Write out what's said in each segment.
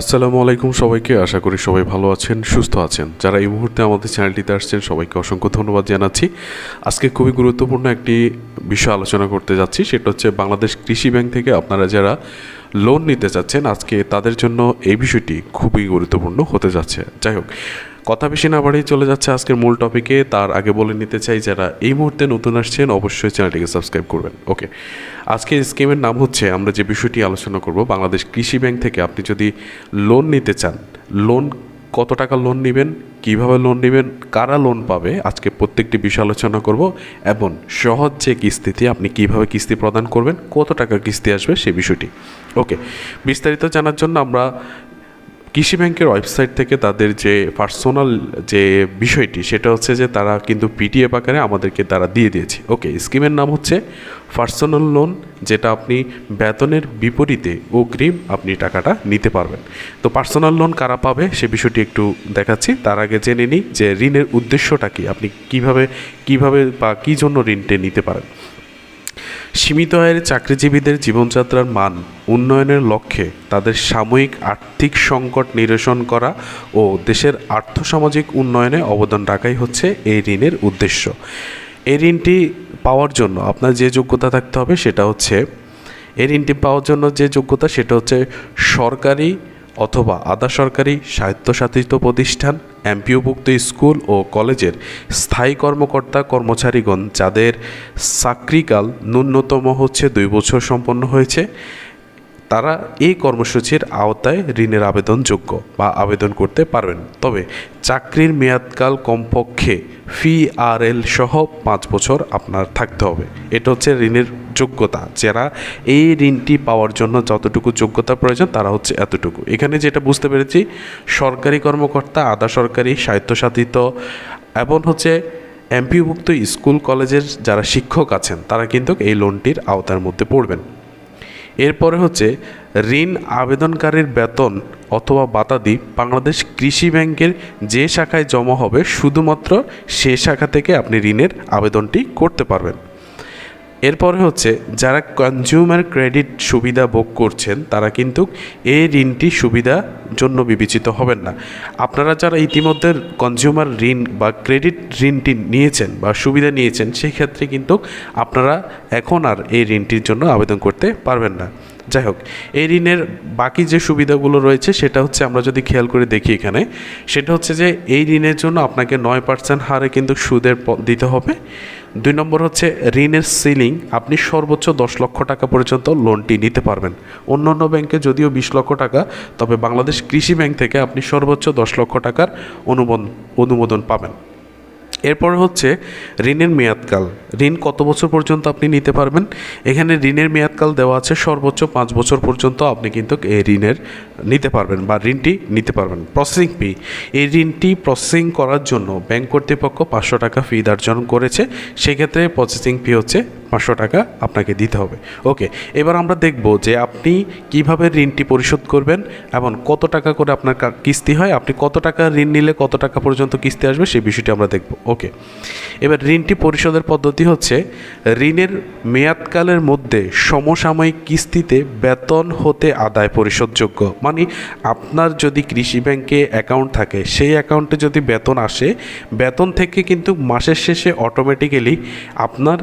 আসসালামু আলাইকুম সবাইকে। আশা করি সবাই ভালো আছেন, সুস্থ আছেন। যারা এই মুহূর্তে আমাদের চ্যানেলটিতে আসছেন, সবাইকে অসংখ্য ধন্যবাদ জানাচ্ছি। আজকে খুবই গুরুত্বপূর্ণ একটি বিষয় আলোচনা করতে যাচ্ছি, সেটা হচ্ছে বাংলাদেশ কৃষি ব্যাংক থেকে আপনারা যারা লোন নিতে চাচ্ছেন, আজকে তাদের জন্য এই বিষয়টি খুবই গুরুত্বপূর্ণ হতে যাচ্ছে। যাই হোক কথা বেশি না বাড়িয়ে চলে যাচ্ছে আজকের মূল টপিকে তার আগে বলে নিতে চাই, যারা এই মুহূর্তে নতুন আসছেন, অবশ্যই চ্যানেলটিকে সাবস্ক্রাইব করবেন। ওকে আজকে স্কিমের নাম হচ্ছে, আমরা যে বিষয়টি আলোচনা করব, বাংলাদেশ কৃষি ব্যাংক থেকে আপনি যদি লোন নিতে চান লোন কত টাকা লোন নেবেন, কীভাবে লোন নেবেন, কারা লোন পাবে, আজকে প্রত্যেকটি বিষয় আলোচনা করব, এবং সহজ যে কিস্তিতে আপনি কীভাবে কিস্তি প্রদান করবেন, কত টাকা কিস্তি আসবে সেই বিষয়টি। ওকে বিস্তারিত জানার জন্য আমরা কৃষি ব্যাংকের ওয়েবসাইট থেকে তাদের যে পার্সোনাল যে বিষয়টি, সেটা হচ্ছে যে তারা কিন্তু পিডিএফ আকারে আমাদেরকে তারা দিয়ে দিয়েছে। ওকে, স্কিমের নাম হচ্ছে পার্সোনাল লোন, যেটা আপনি বেতনের বিপরীতে অগ্রিম আপনি টাকাটা নিতে পারবেন। তো পার্সোনাল লোন কারা পাবে, সে বিষয়টি একটু দেখাচ্ছি। তার আগে জেনে নিই যে ঋণের উদ্দেশ্যটা কি, আপনি কীভাবে কীভাবে বা কী জন্য ঋণটা নিতে পারেন। সীমিত আয়ের চাকরিজীবীদের জীবনযাত্রার মান উন্নয়নের লক্ষ্যে তাদের সাময়িক আর্থিক সংকট নিরসন করা ও দেশের আর্থসামাজিক উন্নয়নে অবদান রাখাই হচ্ছে এই ঋণের উদ্দেশ্য। এই ঋণটি পাওয়ার জন্য আপনার যে যোগ্যতা থাকতে হবে সেটা হচ্ছে, এই ঋণটি পাওয়ার জন্য যে যোগ্যতা সেটা হচ্ছে সরকারি অথবা আধা সরকারি স্বায়ত্তশাসিত প্রতিষ্ঠান, এমপিওভুক্ত স্কুল ও কলেজের স্থায়ী কর্মকর্তা কর্মচারীগণ, যাদের চাকরিকাল ন্যূনতম হচ্ছে দুই বছর সম্পন্ন হয়েছে, তারা এই কর্মসূচির আওতায় ঋণের আবেদনযোগ্য বা আবেদন করতে পারবেন। তবে চাকরির মেয়াদকাল কমপক্ষে ফি আর এল সহ পাঁচ বছর আপনার থাকতে হবে। এটা হচ্ছে ঋণের যোগ্যতা। যারা এই ঋণটি পাওয়ার জন্য যতটুকু যোগ্যতা প্রয়োজন, তারা হচ্ছে এতটুকু। এখানে যেটা বুঝতে পেরেছি, সরকারি কর্মকর্তা, আধা সরকারি, স্বায়ত্তশাসিত এবং হচ্ছে এমপিভুক্ত স্কুল, কলেজের যারা শিক্ষক আছেন, তারা কিন্তু এই লোনটির আওতার মধ্যে পড়বেন। এরপরে হচ্ছে ঋণ আবেদনকারীর বেতন অথবা বাতাদি বাংলাদেশ কৃষি ব্যাংকের যে শাখায় জমা হবে, শুধুমাত্র সে শাখা থেকে আপনি ঋণের আবেদনটি করতে পারবেন। এরপরে হচ্ছে, যারা কনজিউমার ক্রেডিট সুবিধা ভোগ করছেন, তারা কিন্তু এই ঋণটি সুবিধা জন্য বিবেচিত হবেন না। আপনারা যারা ইতিমধ্যে কনজিউমার ঋণ বা ক্রেডিট ঋণটি নিয়েছেন বা সুবিধা নিয়েছেন সেই ক্ষেত্রে কিন্তু আপনারা এখন আর এই ঋণটির জন্য আবেদন করতে পারবেন না। যাই হোক, এই ঋণের বাকি যে সুবিধাগুলো রয়েছে, সেটা হচ্ছে আমরা যদি খেয়াল করে দেখি এখানে, সেটা হচ্ছে যে এই ঋণের জন্য আপনাকে নয় পার্সেন্ট হারে কিন্তু সুদের দিতে হবে। দুই নম্বর হচ্ছে, ঋণের সিলিং আপনি সর্বোচ্চ দশ লক্ষ টাকা পর্যন্ত লোনটি নিতে পারবেন। অন্য অন্য ব্যাংকে যদিও বিশ লক্ষ টাকা, তবে বাংলাদেশ কৃষি ব্যাংক থেকে আপনি সর্বোচ্চ দশ লক্ষ টাকার অনুমোদন অনুমোদন পাবেন। এরপর হচ্ছে ঋণের মেয়াদকাল। ঋণ কত বছর পর্যন্ত আপনি নিতে পারবেন? এখানে ঋণের মেয়াদকাল দেওয়া আছে, সর্বোচ্চ পাঁচ বছর পর্যন্ত আপনি কিন্তু এই ঋণের নিতে পারবেন বা ঋণটি নিতে পারবেন। প্রসেসিং ফি এই ঋণটি প্রসেসিং করার জন্য ব্যাংক কর্তৃপক্ষ পাঁচশো টাকা ফি ধার্য করেছে। সেক্ষেত্রে প্রসেসিং ফি হচ্ছে পাঁচশো টাকা আপনাকে দিতে হবে। ওকে, এবার আমরা দেখব যে আপনি কীভাবে ঋণটি পরিশোধ করবেন এবং কত টাকা করে আপনার কিস্তি হয়, আপনি কত টাকা ঋণ নিলে কত টাকা পর্যন্ত কিস্তি আসবে সেই বিষয়টি আমরা দেখব। ওকে, এবার ঋণটি পরিশোধের পদ্ধতি হচ্ছে, ঋণের মেয়াদকালের মধ্যে সমসাময়িক কিস্তিতে বেতন হতে আদায় পরিশোধযোগ্য। মানে আপনার যদি কৃষি ব্যাংকে অ্যাকাউন্ট থাকে, সেই অ্যাকাউন্টে যদি বেতন আসে, বেতন থেকে কিন্তু মাসের শেষে অটোমেটিক্যালি আপনার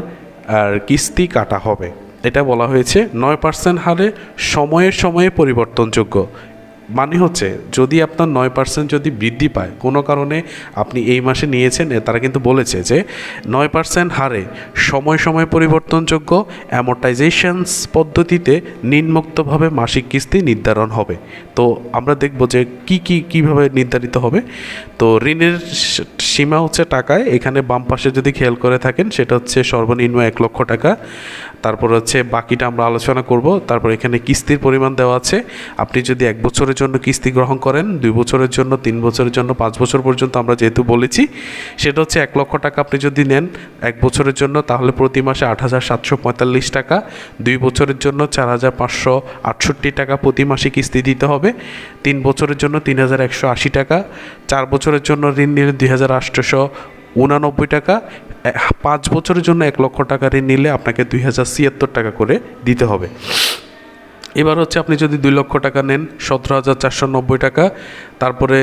আর কিস্তি কাটা হবে। এটা বলা হয়েছে নয় পার্সেন্ট হারে সময়ে সময়ে পরিবর্তনযোগ্য। মানে হচ্ছে, যদি আপনার নয় পার্সেন্ট যদি বৃদ্ধি পায়, কোনো কারণে আপনি এই মাসে নিয়েছেন তারা কিন্তু বলেছে যে নয় পার্সেন্ট হারে সময় সময় পরিবর্তনযোগ্য অ্যামোটাইজেশনস পদ্ধতিতে নিম্নোক্তভাবে মাসিক কিস্তি নির্ধারণ হবে। তো আমরা দেখব যে কি কি, কীভাবে নির্ধারিত হবে। তো ঋণের সীমা হচ্ছে টাকায়। এখানে বাম পাশে যদি খেয়াল করে থাকেন, সেটা হচ্ছে সর্বনিম্ন এক লক্ষ টাকা। তারপর হচ্ছে বাকিটা আমরা আলোচনা করব। তারপর এখানে কিস্তির পরিমাণ দেওয়া আছে। আপনি যদি এক বছরের জন্য কিস্তি গ্রহণ করেন, দুই বছরের জন্য, তিন বছরের জন্য, পাঁচ বছর পর্যন্ত আমরা যেহেতু বলেছি, সেটা হচ্ছে এক লক্ষ টাকা আপনি যদি নেন এক বছরের জন্য, তাহলে প্রতি মাসে আট হাজার সাতশো পঁয়তাল্লিশ টাকা। দুই বছরের জন্য চার হাজার পাঁচশো আটষট্টি টাকা প্রতি মাসে কিস্তি দিতে হবে। তিন বছরের জন্য তিন হাজার একশো আশি টাকা। চার বছরের জন্য ঋণ নিলে দুই হাজার আটশোশো উনানব্বই টাকা পাঁচ বছরের জন্য এক লক্ষ টাকা ঋণ নিলে আপনাকে দুই হাজার ছিয়াত্তর টাকা করে দিতে হবে। এবার হচ্ছে আপনি যদি দুই লক্ষ টাকা নেন, সতেরো হাজার চারশো নব্বই টাকা, তারপরে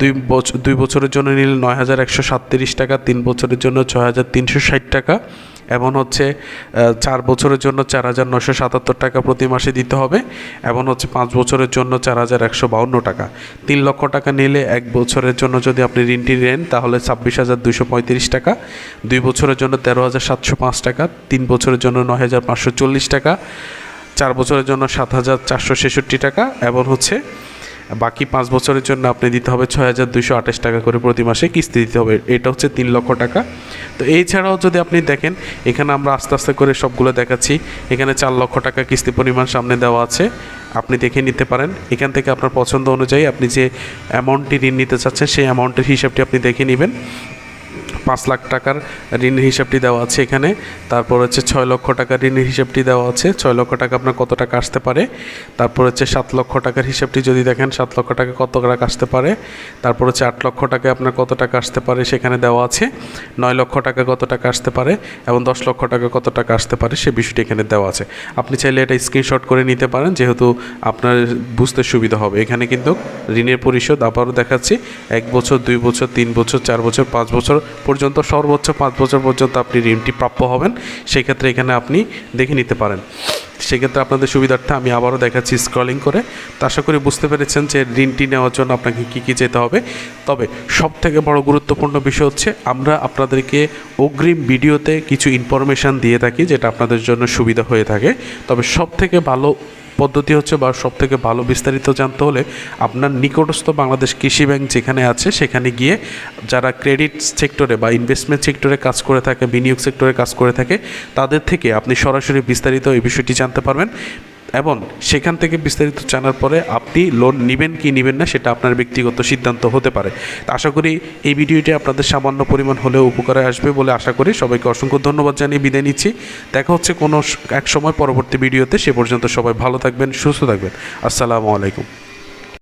দুই বছর দুই বছরের জন্য নিলে নয় হাজার একশো সাতত্রিশ টাকা, তিন বছরের জন্য ছয় হাজার তিনশো ষাট টাকা এমন হচ্ছে চার বছরের জন্য চার হাজার নশো সাতাত্তর টাকা প্রতি মাসে দিতে হবে এবং হচ্ছে পাঁচ বছরের জন্য চার হাজার একশো বাউন্ন টাকা। তিন লক্ষ টাকা নিলে এক বছরের জন্য যদি আপনি ঋণটি নেন, তাহলে ছাব্বিশ হাজার দুশো পঁয়ত্রিশ টাকা। দুই বছরের জন্য তেরো হাজার সাতশো পাঁচ টাকা, তিন বছরের জন্য নয় হাজার পাঁচশো চল্লিশ টাকা। চার বছরের জন্য সাত হাজার চারশো ছেষট্টি টাকা এবং হচ্ছে বাকি পাঁচ বছরের জন্য আপনি দিতে হবে ছয় হাজার দুশো আঠাশ টাকা করে প্রতি মাসে কিস্তি দিতে হবে। এটা হচ্ছে তিন লক্ষ টাকা। তো এছাড়াও ছাড়াও যদি আপনি দেখেন, এখানে আমরা আস্তে আস্তে করে সবগুলো দেখাচ্ছি। এখানে চার লক্ষ টাকা কিস্তি পরিমাণ সামনে দেওয়া আছে। আপনি দেখে নিতে পারেন। এখান থেকে আপনার পছন্দ অনুযায়ী আপনি যে অ্যামাউন্টটি ঋণ নিতে চাচ্ছেন, সেই অ্যামাউন্টের হিসাবটি আপনি দেখে নেবেন। পাঁচ লাখ টাকার ঋণের হিসাবটি দেওয়া আছে এখানে। তারপর হচ্ছে ছয় লক্ষ টাকার ঋণের হিসাবটি দেওয়া আছে। ছয় লক্ষ টাকা আপনার কত টাকা আসতে পারে? তারপর হচ্ছে সাত লক্ষ টাকার হিসাবটি যদি দেখেন, সাত লক্ষ টাকা কত টাকা আসতে পারে? তারপর হচ্ছে আট লক্ষ টাকা আপনার কত টাকা আসতে পারে সেখানে দেওয়া আছে। নয় লক্ষ টাকা কত টাকা আসতে পারে এবং দশ লক্ষ টাকা কত টাকা আসতে পারে সে বিষয়টি এখানে দেওয়া আছে। আপনি চাইলে এটা স্ক্রিনশট করে নিতে পারেন, যেহেতু আপনার বুঝতে সুবিধা হবে। এখানে কিন্তু ঋণের পরিশোধ আবারও দেখাচ্ছি। এক বছর, দুই বছর, তিন বছর, চার বছর, পাঁচ বছর পর্যন্ত, সর্বোচ্চ পাঁচ বছর পর্যন্ত আপনি ঋণটি প্রাপ্য হবেন, সেক্ষেত্রে এখানে আপনি দেখে নিতে পারেন। সেক্ষেত্রে আপনাদের সুবিধার্থে আমি আবারও দেখাচ্ছি স্ক্রলিং করে। তো আশা করি বুঝতে পেরেছেন যে ঋণটি নেওয়ার জন্য আপনাকে কী কী যেতে হবে। তবে সব থেকে বড় গুরুত্বপূর্ণ বিষয় হচ্ছে, আমরা আপনাদেরকে অগ্রিম ভিডিওতে কিছু ইনফরমেশান দিয়ে থাকি, যেটা আপনাদের জন্য সুবিধা হয়ে থাকে। তবে সব থেকে ভালো পদ্ধতি হচ্ছে বা সব থেকে ভালো বিস্তারিত জানতে হলে আপনার নিকটস্থ বাংলাদেশ কৃষি ব্যাংক যেখানে আছে, সেখানে গিয়ে যারা ক্রেডিট সেক্টরে বা ইনভেস্টমেন্ট সেক্টরে কাজ করে থাকে, বিনিয়োগ সেক্টরে কাজ করে থাকে, তাদের থেকে আপনি সরাসরি বিস্তারিত এই বিষয়টি জানতে পারবেন। এবং সেখান থেকে বিস্তারিত জানার পরে আপনি লোন নেবেন কি নেবেন না সেটা আপনার ব্যক্তিগত সিদ্ধান্ত হতে পারে। আশা করি এই ভিডিওটি আপনাদের সামান্য পরিমাণ হলেও উপকারে আসবে বলে আশা করি। সবাইকে অসংখ্য ধন্যবাদ জানিয়ে বিদায় নিচ্ছি। দেখা হচ্ছে কোনো এক সময় পরবর্তী ভিডিওতে। সে পর্যন্ত সবাই ভালো থাকবেন, সুস্থ থাকবেন। আসসালামু আলাইকুম।